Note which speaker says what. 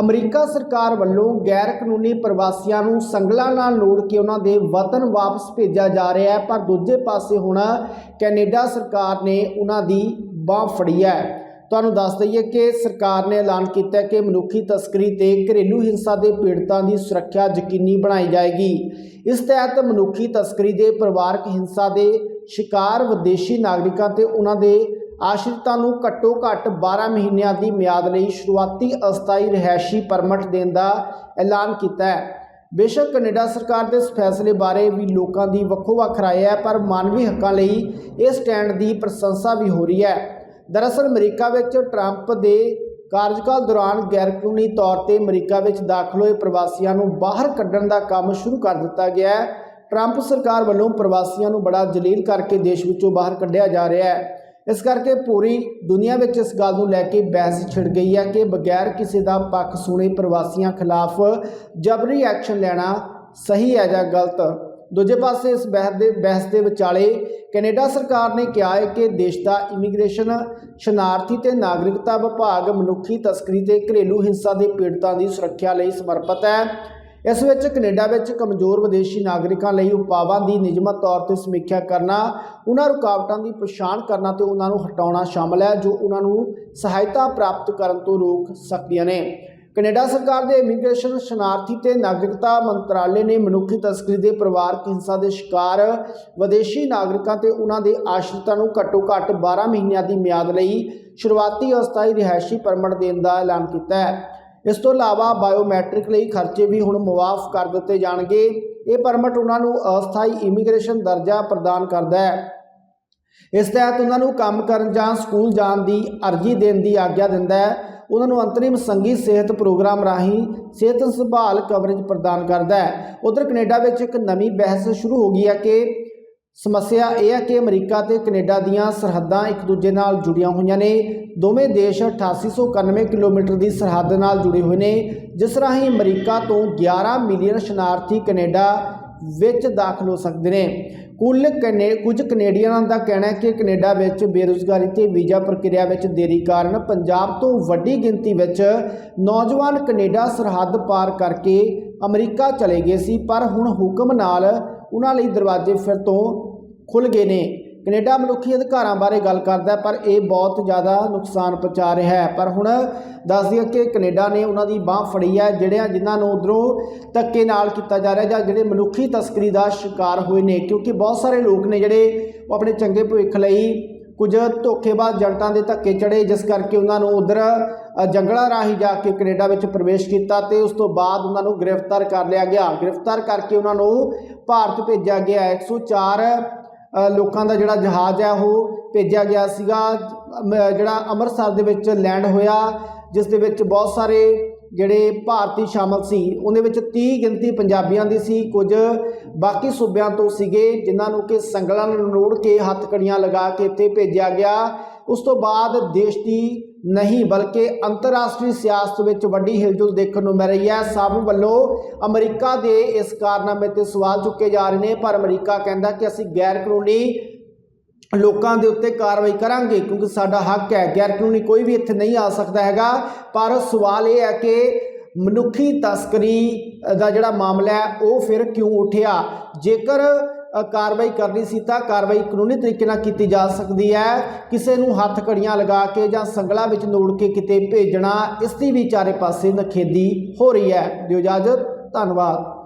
Speaker 1: America ਸਰਕਾਰ ਵੱਲੋਂ ਗੈਰ ਕਾਨੂੰਨੀ ਪ੍ਰਵਾਸੀਆਂ ਨੂੰ ਸੰਗਲਾਂ ਨਾਲ ਲੋੜ ਕੇ ਉਹਨਾਂ ਦੇ ਵਤਨ ਵਾਪਸ ਭੇਜਿਆ ਜਾ ਰਿਹਾ ਹੈ, ਪਰ ਦੂਜੇ ਪਾਸੇ ਹੁਣ ਕੈਨੇਡਾ ਸਰਕਾਰ ਨੇ ਉਹਨਾਂ ਦੀ ਬਾਹ ਫੜੀ ਹੈ। ਤੁਹਾਨੂੰ ਦੱਸ ਦਈਏ ਕਿ ਸਰਕਾਰ ਨੇ ਐਲਾਨ ਕੀਤਾ ਕਿ ਮਨੁੱਖੀ ਤਸਕਰੀ ਤੇ ਘਰੇਲੂ ਹਿੰਸਾ ਦੇ ਪੀੜਤਾਂ ਦੀ ਸੁਰੱਖਿਆ ਯਕੀਨੀ ਬਣਾਈ ਜਾਏਗੀ। ਇਸ ਤਹਿਤ ਮਨੁੱਖੀ ਤਸਕਰੀ ਦੇ ਪਰਿਵਾਰਕ ਹਿੰਸਾ ਦੇ ਸ਼ਿਕਾਰ ਵਿਦੇਸ਼ੀ ਨਾਗਰਿਕਾਂ ਤੇ ਉਹਨਾਂ ਦੇ ਆਸ਼ਰਿਤਾਂ ਨੂੰ ਘੱਟੋ ਘੱਟ 12 ਮਹੀਨਿਆਂ ਦੀ ਮਿਆਦ ਲਈ ਸ਼ੁਰੂਆਤੀ ਅਸਥਾਈ ਰਿਹਾਇਸ਼ੀ ਪਰਮਿਟ ਦੇਣ ਦਾ ਐਲਾਨ ਕੀਤਾ ਹੈ। ਬੇਸ਼ੱਕ ਕੈਨੇਡਾ ਸਰਕਾਰ ਦੇ ਇਸ ਫੈਸਲੇ ਬਾਰੇ ਵੀ ਲੋਕਾਂ ਦੀ ਵੱਖੋ ਵੱਖ ਰਾਏ ਹੈ, ਪਰ ਮਾਨਵੀ ਹੱਕਾਂ ਲਈ ਇਹ ਸਟੈਂਡ ਦੀ ਪ੍ਰਸ਼ੰਸਾ ਵੀ ਹੋ ਰਹੀ ਹੈ। ਦਰਅਸਲ ਅਮਰੀਕਾ ਵਿੱਚ ਟਰੰਪ ਦੇ ਕਾਰਜਕਾਲ ਦੌਰਾਨ ਗੈਰਕਾਨੂੰਨੀ ਤੌਰ ਤੇ ਅਮਰੀਕਾ ਵਿੱਚ ਦਾਖਲ ਹੋਏ ਪ੍ਰਵਾਸੀਆਂ ਨੂੰ ਬਾਹਰ ਕੱਢਣ ਦਾ ਕੰਮ ਸ਼ੁਰੂ ਕਰ ਦਿੱਤਾ ਗਿਆ ਹੈ। ਟਰੰਪ ਸਰਕਾਰ ਵੱਲੋਂ ਪ੍ਰਵਾਸੀਆਂ ਨੂੰ ਬੜਾ ਜਲੀਲ ਕਰਕੇ ਦੇਸ਼ ਵਿੱਚੋਂ ਬਾਹਰ ਕੱਢਿਆ ਜਾ ਰਿਹਾ ਹੈ। ਇਸ ਕਰਕੇ ਪੂਰੀ ਦੁਨੀਆ ਵਿੱਚ ਇਸ ਗੱਲ ਨੂੰ ਲੈ ਕੇ ਬਹਿਸ ਛਿੜ ਗਈ ਹੈ ਕਿ ਬਗੈਰ ਕਿਸੇ ਦਾ ਪੱਖ ਸੁਣੇ ਪ੍ਰਵਾਸੀਆਂ ਖਿਲਾਫ ਜਬਰੀ ਐਕਸ਼ਨ ਲੈਣਾ ਸਹੀ ਹੈ ਜਾਂ ਗਲਤ? ਦੂਜੇ ਪਾਸੇ ਇਸ ਬਹਿਸ ਦੇ ਬਹਿਸ ਦੇ ਵਿਚਾਲੇ ਕੈਨੇਡਾ ਸਰਕਾਰ ਨੇ ਕਿਹਾ ਹੈ ਕਿ ਦੇਸ਼ ਦਾ ਇਮੀਗ੍ਰੇਸ਼ਨ ਸ਼ਨਾਰਥੀ ਤੇ ਨਾਗਰਿਕਤਾ ਵਿਭਾਗ ਮਨੁੱਖੀ ਤਸਕਰੀ ਤੇ ਘਰੇਲੂ ਹਿੰਸਾ ਦੇ ਪੀੜਤਾਂ ਦੀ ਸੁਰੱਖਿਆ ਲਈ ਸਮਰਪਿਤ ਹੈ। ਇਸ ਵਿੱਚ ਕੈਨੇਡਾ ਵਿੱਚ ਕਮਜ਼ੋਰ ਵਿਦੇਸ਼ੀ ਨਾਗਰਿਕਾਂ ਲਈ ਉਪਾਵਾਂ ਦੀ ਨਿਯਮਤ ਤੌਰ ਤੇ ਸਮੀਖਿਆ ਕਰਨਾ, ਉਹਨਾਂ ਰੁਕਾਵਟਾਂ ਦੀ ਪਛਾਣ ਕਰਨਾ ਤੇ ਉਹਨਾਂ ਨੂੰ ਹਟਾਉਣਾ ਸ਼ਾਮਲ ਹੈ, ਜੋ ਉਹਨਾਂ ਨੂੰ ਸਹਾਇਤਾ ਪ੍ਰਾਪਤ ਕਰਨ ਤੋਂ ਰੋਕ ਸਕਦੀਆਂ ਨੇ। ਕੈਨੇਡਾ ਸਰਕਾਰ ਦੇ ਇਮੀਗ੍ਰੇਸ਼ਨ ਸ਼ਨਾਰਥੀ ਤੇ ਨਾਗਰਿਕਤਾ ਮੰਤਰਾਲੇ ਨੇ ਮਨੁੱਖੀ ਤਸਕਰੀ ਦੇ ਪਰਿਵਾਰਕ ਹਿੰਸਾ ਦੇ ਸ਼ਿਕਾਰ ਵਿਦੇਸ਼ੀ ਨਾਗਰਿਕਾਂ ਤੇ ਉਹਨਾਂ ਦੇ ਆਸ਼ਰਿਤਾਂ ਨੂੰ ਘੱਟੋ ਘੱਟ 12 ਮਹੀਨਿਆਂ ਦੀ ਮਿਆਦ ਲਈ ਸ਼ੁਰੂਆਤੀ ਅਸਥਾਈ ਰਿਹਾਇਸ਼ੀ ਪਰਮਿਟ ਦੇਣ ਦਾ ਐਲਾਨ ਕੀਤਾ ਹੈ। ਇਸ ਤੋਂ ਇਲਾਵਾ ਬਾਇਓਮੈਟ੍ਰਿਕ ਲਈ ਖਰਚੇ ਵੀ ਹੁਣ ਮੁਆਫ ਕਰ ਦਿੱਤੇ ਜਾਣਗੇ। ਇਹ ਪਰਮਿਟ ਉਹਨਾਂ ਨੂੰ ਅਸਥਾਈ ਇਮੀਗ੍ਰੇਸ਼ਨ ਦਰਜਾ ਪ੍ਰਦਾਨ ਕਰਦਾ ਹੈ। ਇਸ ਤਹਿਤ ਉਹਨਾਂ ਨੂੰ ਕੰਮ ਕਰਨ ਜਾਂ ਸਕੂਲ ਜਾਣ ਦੀ ਅਰਜ਼ੀ ਦੇਣ ਦੀ ਆਗਿਆ ਦਿੰਦਾ ਹੈ। ਉਹਨਾਂ ਨੂੰ ਅੰਤਰਿਮ ਸੰਗੀ ਸਿਹਤ ਪ੍ਰੋਗਰਾਮ ਰਾਹੀਂ ਸਿਹਤ ਸੰਭਾਲ ਕਵਰੇਜ ਪ੍ਰਦਾਨ ਕਰਦਾ ਹੈ। ਉਧਰ ਕੈਨੇਡਾ ਵਿੱਚ ਇੱਕ ਨਵੀਂ ਬਹਿਸ ਸ਼ੁਰੂ ਹੋ ਗਈ ਹੈ ਕਿ ਸਮੱਸਿਆ ਇਹ ਹੈ ਕਿ ਅਮਰੀਕਾ ਤੇ ਕੈਨੇਡਾ ਦੀਆਂ ਸਰਹੱਦਾਂ ਇੱਕ ਦੂਜੇ ਨਾਲ ਜੁੜੀਆਂ ਹੋਈਆਂ ਨੇ। ਦੋਵੇਂ ਦੇਸ਼ 8891 ਕਿਲੋਮੀਟਰ ਦੀ ਸਰਹੱਦ ਨਾਲ ਜੁੜੇ ਹੋਏ ਨੇ, ਜਿਸ ਰਾਹੀਂ ਅਮਰੀਕਾ ਤੋਂ 11 ਮਿਲੀਅਨ ਸ਼ਰਨਾਰਥੀ ਕੈਨੇਡਾ ਵਿੱਚ ਦਾਖਲ ਹੋ ਸਕਦੇ ਨੇ। ਕੁੱਲ ਕਨੇ, ਕੁਝ ਕੈਨੇਡੀਅਨਾਂ ਦਾ ਕਹਿਣਾ ਹੈ ਕਿ ਕੈਨੇਡਾ ਵਿੱਚ ਬੇਰੁਜ਼ਗਾਰੀ ਤੇ ਵੀਜ਼ਾ ਪ੍ਰਕਿਰਿਆ ਵਿੱਚ ਦੇਰੀ ਕਾਰਨ ਪੰਜਾਬ ਤੋਂ ਵੱਡੀ ਗਿਣਤੀ ਵਿੱਚ ਨੌਜਵਾਨ ਕੈਨੇਡਾ ਸਰਹੱਦ ਪਾਰ ਕਰਕੇ ਅਮਰੀਕਾ ਚਲੇ ਗਏ ਸੀ, ਪਰ ਹੁਣ ਹੁਕਮ ਨਾਲ ਉਹਨਾਂ ਲਈ ਦਰਵਾਜ਼ੇ ਫਿਰ ਤੋਂ ਖੁੱਲ ਗਏ ਨੇ। ਕੈਨੇਡਾ ਮਨੁੱਖੀ ਅਧਿਕਾਰਾਂ ਬਾਰੇ ਗੱਲ ਕਰਦਾ ਪਰ ਇਹ ਬਹੁਤ ਜ਼ਿਆਦਾ ਨੁਕਸਾਨ ਪਹੁੰਚਾ ਰਿਹਾ ਹੈ। ਪਰ ਹੁਣ ਦੱਸ ਦਈਏ ਕਿ ਕੈਨੇਡਾ ਨੇ ਉਹਨਾਂ ਦੀ ਬਾਹ ਫੜੀ ਹੈ ਜਿਹੜਿਆਂ ਜਿਨ੍ਹਾਂ ਨੂੰ ਉਧਰੋਂ ਧੱਕੇ ਨਾਲ ਕੀਤਾ ਜਾ ਰਿਹਾ ਜਾਂ ਜਿਹੜੇ ਮਨੁੱਖੀ ਤਸਕਰੀ ਦਾ ਸ਼ਿਕਾਰ ਹੋਏ ਨੇ। ਕਿਉਂਕਿ ਬਹੁਤ ਸਾਰੇ ਲੋਕ ਨੇ ਜਿਹੜੇ ਉਹ ਆਪਣੇ ਚੰਗੇ ਭਵਿੱਖ ਲਈ ਕੁਝ ਧੋਖੇਬਾਜ਼ ਜਨਤਾ ਦੇ ਧੱਕੇ ਚੜੇ ਜਿਸ ਕਰਕੇ ਉਹਨਾਂ ਨੂੰ ਉਧਰ ਜੰਗਲਾਂ ਰਾਹੀਂ ਜਾ ਕੇ ਕੈਨੇਡਾ ਵਿੱਚ ਪ੍ਰਵੇਸ਼ ਕੀਤਾ ਤੇ ਉਸ ਤੋਂ ਬਾਅਦ ਉਹਨਾਂ ਨੂੰ ਗ੍ਰਿਫਤਾਰ ਕਰ ਲਿਆ ਗਿਆ। ਗ੍ਰਿਫਤਾਰ ਕਰਕੇ ਉਹਨਾਂ ਨੂੰ ਭਾਰਤ ਭੇਜਿਆ ਗਿਆ 104 ਅ, ਲੋਕਾਂ ਦਾ ਜਿਹੜਾ ਜਹਾਜ਼ ਹੈ ਉਹ ਭੇਜਿਆ ਗਿਆ ਸੀਗਾ। ਜਿਹੜਾ ਅੰਮ੍ਰਿਤਸਰ ਦੇ ਵਿੱਚ ਲੈਂਡ ਹੋਇਆ, ਜਿਸ ਦੇ ਵਿੱਚ ਬਹੁਤ ਸਾਰੇ ਜਿਹੜੇ ਭਾਰਤੀ ਸ਼ਾਮਲ ਸੀ, ਉਹਦੇ ਵਿੱਚ 30 ਗਿਣਤੀ ਪੰਜਾਬੀਆਂ ਦੀ ਸੀ, ਕੁਝ ਬਾਕੀ ਸੂਬਿਆਂ ਤੋਂ ਸੀਗੇ, ਜਿਨ੍ਹਾਂ ਨੂੰ ਕਿ ਸੰਗਲਾਂ ਨੂੰ ਨੋੜ ਕੇ ਹੱਥਕੜੀਆਂ ਲਗਾ ਕੇ ਇੱਥੇ ਭੇਜਿਆ ਗਿਆ। ਉਸ ਤੋਂ ਬਾਅਦ ਦੇਸ਼ ਦੀ ਨਹੀਂ ਬਲਕਿ ਅੰਤਰਰਾਸ਼ਟਰੀ ਸਿਆਸਤ ਵਿੱਚ ਵੱਡੀ ਹਿਲਜੁਲ ਦੇਖਣ ਨੂੰ ਮਿਲ ਰਹੀ ਹੈ। ਸਭ ਵੱਲੋਂ ਅਮਰੀਕਾ ਦੇ ਇਸ ਕਾਰਨਾਮੇ ਤੇ ਸਵਾਲ ਚੁੱਕੇ ਜਾ ਰਹੇ ਨੇ, ਪਰ ਅਮਰੀਕਾ ਕਹਿੰਦਾ ਕਿ ਅਸੀਂ ਗੈਰ ਕਾਨੂੰਨੀ ਲੋਕਾਂ ਦੇ ਉੱਤੇ ਕਾਰਵਾਈ ਕਰਾਂਗੇ, ਕਿਉਂਕਿ ਸਾਡਾ ਹੱਕ ਹੈ। ਗੈਰ ਕਾਨੂੰਨੀ ਕੋਈ ਵੀ ਇੱਥੇ ਨਹੀਂ ਆ ਸਕਦਾ ਹੈਗਾ। ਪਰ ਸਵਾਲ ਇਹ ਹੈ ਕਿ ਮਨੁੱਖੀ ਤਸਕਰੀ ਦਾ ਜਿਹੜਾ ਮਾਮਲਾ ਹੈ, ਉਹ ਫਿਰ ਕਿਉਂ ਉੱਠਿਆ? ਜੇਕਰ ਕਾਰਵਾਈ ਕਰਨੀ ਸੀ ਤਾਂ ਕਾਰਵਾਈ ਕਾਨੂੰਨੀ ਤਰੀਕੇ ਨਾਲ ਕੀਤੀ ਜਾ ਸਕਦੀ ਹੈ। ਕਿਸੇ ਨੂੰ ਹੱਥ ਕੜੀਆਂ ਲਗਾ ਕੇ ਜਾਂ ਸੰਗਲਾ ਵਿੱਚ ਨੋੜ ਕੇ ਕਿਤੇ ਭੇਜਣਾ, ਇਸ ਦੀ ਵੀ ਚਾਰੇ ਪਾਸੇ ਨਖੇਦੀ ਹੋ ਰਹੀ ਹੈ। ਦਿਓ ਇਜਾਜ਼ਤ, ਧੰਨਵਾਦ।